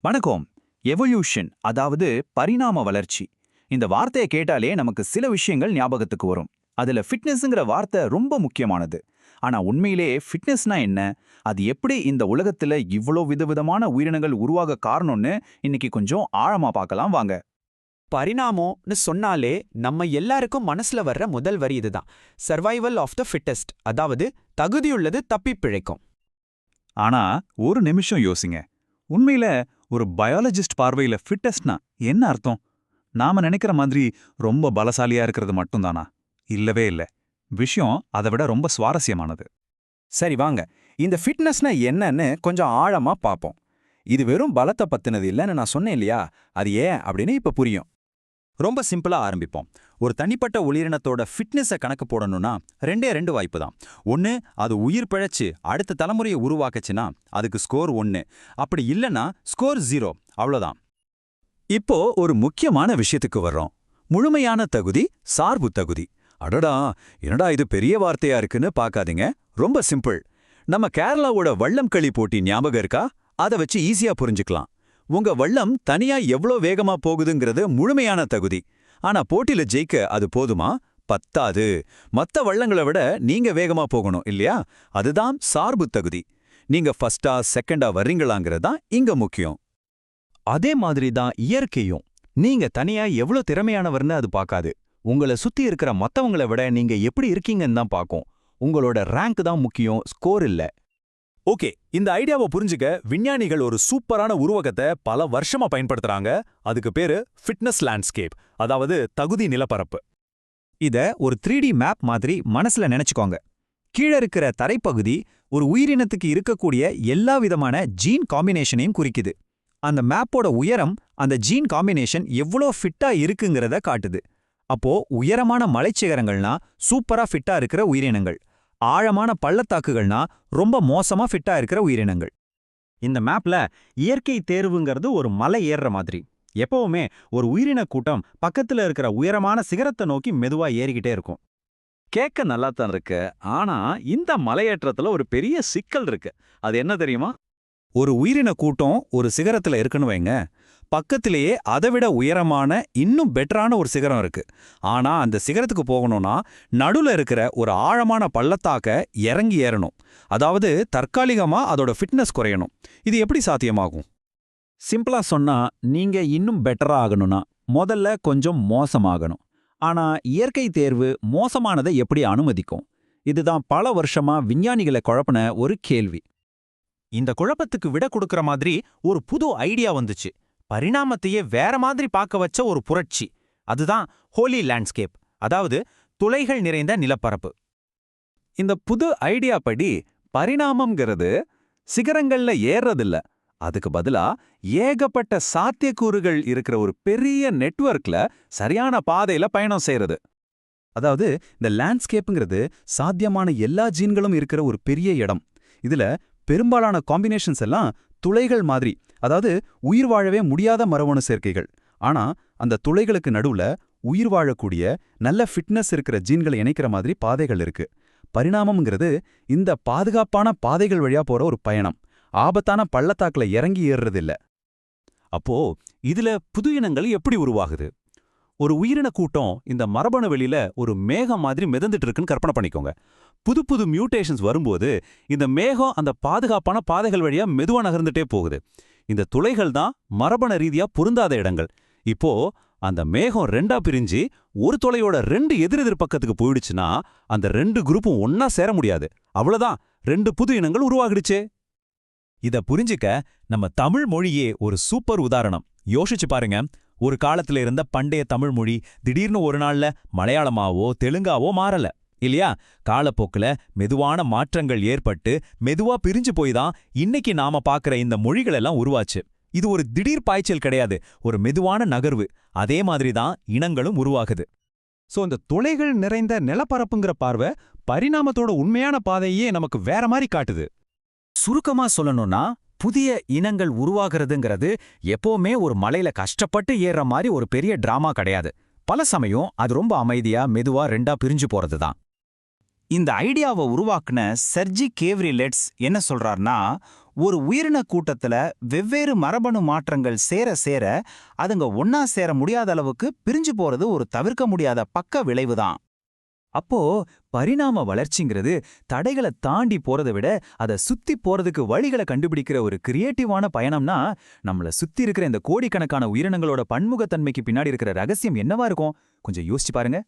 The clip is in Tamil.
வணக்கம். எவல்யூஷன் அதாவது பரிணாம வளர்ச்சி. இந்த வார்த்தையை கேட்டாலே நமக்கு சில விஷயங்கள் ஞாபகத்துக்கு வரும். அதுல ஃபிட்னஸ்ங்கிற வார்த்தை ரொம்ப முக்கியமானது. ஆனா உண்மையிலே ஃபிட்னஸ்னா என்ன? அது எப்படி இந்த உலகத்துல இவ்வளோ விதவிதமான உயிரினங்கள் உருவாக காரணம்னு இன்னைக்கு கொஞ்சம் ஆழமா பார்க்கலாம் வாங்க. பரிணாமம்னு சொன்னாலே நம்ம எல்லாருக்கும் மனசுல வர்ற முதல் வரி இதுதான். சர்வைவல் ஆஃப் த ஃபிட்டஸ்ட் அதாவது தகுதியுள்ளது தப்பிப் பிழைக்கும். ஆனா ஒரு நிமிஷம் யோசிங்க. உண்மையில ஒரு பயாலஜிஸ்ட் பார்வையில ஃபிட்டஸ்ட்னா என்ன அர்த்தம்? நாம நினைக்கிற மாதிரி ரொம்ப பலசாலியா இருக்கிறது மட்டும்தானா? இல்லவே இல்ல. விஷயம் அதை விட ரொம்ப சுவாரஸ்யமானது. சரி வாங்க. இந்த ஃபிட்னஸ்னா என்னன்னு கொஞ்சம் ஆழமா பார்ப்போம் இது வெறும் பலத்தை பத்தினது இல்லைன்னு நான் சொன்னேன் இல்லையா? அது ஏன் அப்படின்னு இப்ப புரியும். ரொம்ப சிம்பிளா ஆரம்பிப்போம். ஒரு தனிப்பட்ட உயிரினத்தோட ஃபிட்னஸை கணக்கு போடணும்னா ரெண்டே ரெண்டு வாய்ப்பு தான். ஒன்று அது உயிர் பிழைச்சு அடுத்த தலைமுறையை உருவாக்குச்சுன்னா அதுக்கு ஸ்கோர் ஒன்று அப்படி இல்லைன்னா ஸ்கோர் ஜீரோ அவ்வளோதான் இப்போ ஒரு முக்கியமான விஷயத்துக்கு வர்றோம். முழுமையான தகுதி சார்பு தகுதி. அடடா என்னடா இது பெரிய வார்த்தையா இருக்குன்னு பார்க்காதீங்க. ரொம்ப சிம்பிள். நம்ம கேரளாவோட வள்ளம் களி போட்டி ஞாபகம் இருக்கா? அதை வச்சு ஈஸியா புரிஞ்சுக்கலாம். உங்க வள்ளம் தனியா எவ்ளோ வேகமா போகுதுங்கிறது முழுமையான தகுதி. ஆனா போட்டில ஜெயிக்க அது போதுமா? பத்தாது. மத்த வள்ளங்களை விட நீங்க வேகமா போகணும் இல்லையா? அதுதான் சார்பு தகுதி. நீங்க ஃபர்ஸ்டா செகண்டா வர்றீங்களாங்கிறது தான் இங்க முக்கியம். அதே மாதிரி தான் இயற்கையும். நீங்க தனியா எவ்வளோ திறமையானவர்னு அது பார்க்காது. உங்களை சுத்தி இருக்கிற மத்தவங்கள விட நீங்க எப்படி இருக்கீங்கன்னு தான் பார்க்கும். உங்களோட ரேங்க் தான் முக்கியம் ஸ்கோர் இல்ல. ஓகே இந்த ஐடியாவை புரிஞ்சுக்க விஞ்ஞானிகள் ஒரு சூப்பரான உருவகத்தை பல வருஷமா பயன்படுத்துறாங்க. அதுக்கு பேரு ஃபிட்னஸ் லேண்ட்ஸ்கேப் அதாவது தகுதி நிலப்பரப்பு. இத ஒரு த்ரீ மேப் மாதிரி மனசுல நினைச்சுக்கோங்க. கீழ இருக்கிற தரைப்பகுதி ஒரு உயிரினத்துக்கு இருக்கக்கூடிய எல்லா விதமான ஜீன் காம்பினேஷனையும் குறிக்குது. அந்த மேப்போட உயரம் அந்த ஜீன் காம்பினேஷன் எவ்வளோ ஃபிட்டா இருக்குங்கிறத காட்டுது. அப்போ உயரமான மலைச்சிகரங்கள்னா சூப்பரா ஃபிட்டா இருக்கிற உயிரினங்கள். ஆழமான பள்ளத்தாக்குகள்னா ரொம்ப மோசமா ஃபிட்டா இருக்கிற உயிரினங்கள். இந்த மேப்ல இயற்கை தேர்வுங்கிறது ஒரு மலை ஏறுற மாதிரி. எப்பவுமே ஒரு உயிரின கூட்டம் பக்கத்துல இருக்கிற உயரமான சிகரத்தை நோக்கி மெதுவா ஏறிக்கிட்டே இருக்கும். கேட்க நல்லா தான் இருக்கு. ஆனா இந்த மலையேற்றத்துல ஒரு பெரிய சிக்கல் இருக்கு. அது என்ன தெரியுமா? ஒரு உயிரின கூட்டம் ஒரு சிகரத்துல இருக்குன்னு வைங்க. பக்கத்திலேயே அதைவிட உயரமான இன்னும் பெட்டரான ஒரு சிகரம் இருக்கு. ஆனா அந்த சிகரத்துக்கு போகணும்னா நடுவில் இருக்கிற ஒரு ஆழமான பள்ளத்தாக்க இறங்கி ஏறணும். அதாவது தற்காலிகமா அதோட ஃபிட்னஸ் குறையணும். இது எப்படி சாத்தியமாகும்? சிம்பிளா சொன்னா நீங்க இன்னும் பெட்டரா ஆகணும்னா முதல்ல கொஞ்சம் மோசமாகணும். ஆனா இயற்கை தேர்வு மோசமானதை எப்படி அனுமதிக்கும்? இதுதான் பல வருஷமா விஞ்ஞானிகளை குழப்பின ஒரு கேள்வி. இந்த குழப்பத்துக்கு விட கொடுக்கற மாதிரி ஒரு புது ஐடியா வந்துச்சு. பரிணாமத்தையே வேற மாதிரி பார்க்க வச்ச ஒரு புரட்சி. அதுதான் ஹோலி லேண்ட்ஸ்கேப் அதாவது துளைகள் நிறைந்த நிலப்பரப்பு. இந்த புது ஐடியா படி பரிணாமம்ங்கிறது சிகரங்கள்ல ஏறதில்ல அதுக்கு பதிலா ஏகப்பட்ட சாத்தியக்கூறுகள் இருக்கிற ஒரு பெரிய நெட்வொர்க்ல சரியான பாதையில பயணம் செய்யறது அதாவது இந்த லேண்ட்ஸ்கேப்புங்கிறது சாத்தியமான எல்லா ஜீன்களும் இருக்கிற ஒரு பெரிய இடம். இதுல பெரும்பாலான காம்பினேஷன்ஸ் எல்லாம் துளைகள் மாதிரி. அதாவது உயிர் வாழவே முடியாத மரபணு சேர்க்கைகள். ஆனா அந்த துளைகளுக்கு நடுவுல உயிர் வாழக்கூடிய நல்ல ஃபிட்னஸ் இருக்கிற ஜீன்களை இணைக்கிற மாதிரி பாதைகள் இருக்கு. பரிணாமம்ங்கிறது இந்த பாதுகாப்பான பாதைகள் வழியா போற ஒரு பயணம். ஆபத்தான பள்ளத்தாக்குல இறங்கி ஏறுறதில்ல. அப்போ இதுல புது இனங்கள் எப்படி உருவாகுது? ஒரு உயிரின கூட்டம் இந்த மரபணு வெளியில ஒரு மேகம் மாதிரி மிதந்துட்டு இருக்குன்னு கற்பனை பண்ணிக்கோங்க. புது புது மியூட்டேஷன்ஸ் வரும்போது இந்த மேகம் அந்த பாதுகாப்பான பாதைகள் வழியா மெதுவா நகர்ந்துட்டே போகுது. இந்த துளைகள் தான் மரபணு ரீதியா பொருந்தாத இடங்கள். இப்போ அந்த மேகம் ரெண்டா பிரிஞ்சு ஒரு துளையோட ரெண்டு எதிரெதிர் பக்கத்துக்கு போயிடுச்சுன்னா அந்த ரெண்டு குரூப்பும் ஒன்னா சேர முடியாது. அவ்வளவுதான். ரெண்டு புது இனங்கள் உருவாகிடுச்சே. இத புரிஞ்சுக்க நம்ம தமிழ் மொழியே ஒரு சூப்பர் உதாரணம். யோசிச்சு பாருங்க. ஒரு காலத்துல இருந்த பண்டைய தமிழ் மொழி திடீர்னு ஒரு நாள்ல மலையாளமாவோ தெலுங்காவோ மாறல இல்லையா? காலப்போக்குல மெதுவான மாற்றங்கள் ஏற்பட்டு மெதுவா பிரிஞ்சு போய் தான் இன்னைக்கு நாம பாக்குற இந்த மொழிகள் எல்லாம் உருவாச்சு. இது ஒரு திடீர் பாய்ச்சல் கிடையாது ஒரு மெதுவான நகர்வு. அதே மாதிரி தான் இனங்களும் உருவாகுது. சோ இந்த துளைகள் நிறைந்த நிலப்பரப்புங்கிற பார்வை பரிணாமத்தோட உண்மையான பாதையே நமக்கு வேற மாதிரி காட்டுது. சுருக்கமா சொல்லணும்னா புதிய இனங்கள் உருவாகிறதுங்கிறது எப்பவுமே ஒரு மலையில கஷ்டப்பட்டு ஏறுற மாதிரி ஒரு பெரிய டிராமா கிடையாது. பல சமயம் அது ரொம்ப அமைதியா மெதுவா ரெண்டா பிரிஞ்சு போறது தான் இந்த ஐடியாவை உருவாக்குன செர்ஜி கேவ்ரிலெட்ஸ் என்ன சொல்றார்னா ஒரு உயிரின கூட்டத்துல வெவ்வேறு மரபணு மாற்றங்கள் சேர சேர அதுங்க ஒன்னா சேர முடியாத அளவுக்கு பிரிஞ்சு போறது ஒரு தவிர்க்க முடியாத பக்க விளைவுதான். அப்போ பரிணாம வளர்ச்சிங்கிறது தடைகளை தாண்டி போறதை விட அதை சுத்தி போறதுக்கு வழிகளை கண்டுபிடிக்கிற ஒரு கிரியேட்டிவான பயணம்னா நம்மள சுத்தி இருக்கிற இந்த கோடிக்கணக்கான உயிரினங்களோட பன்முகத்தன்மைக்கு பின்னாடி இருக்கிற ரகசியம் என்னவா இருக்கும்? கொஞ்சம் யோசிச்சு பாருங்க.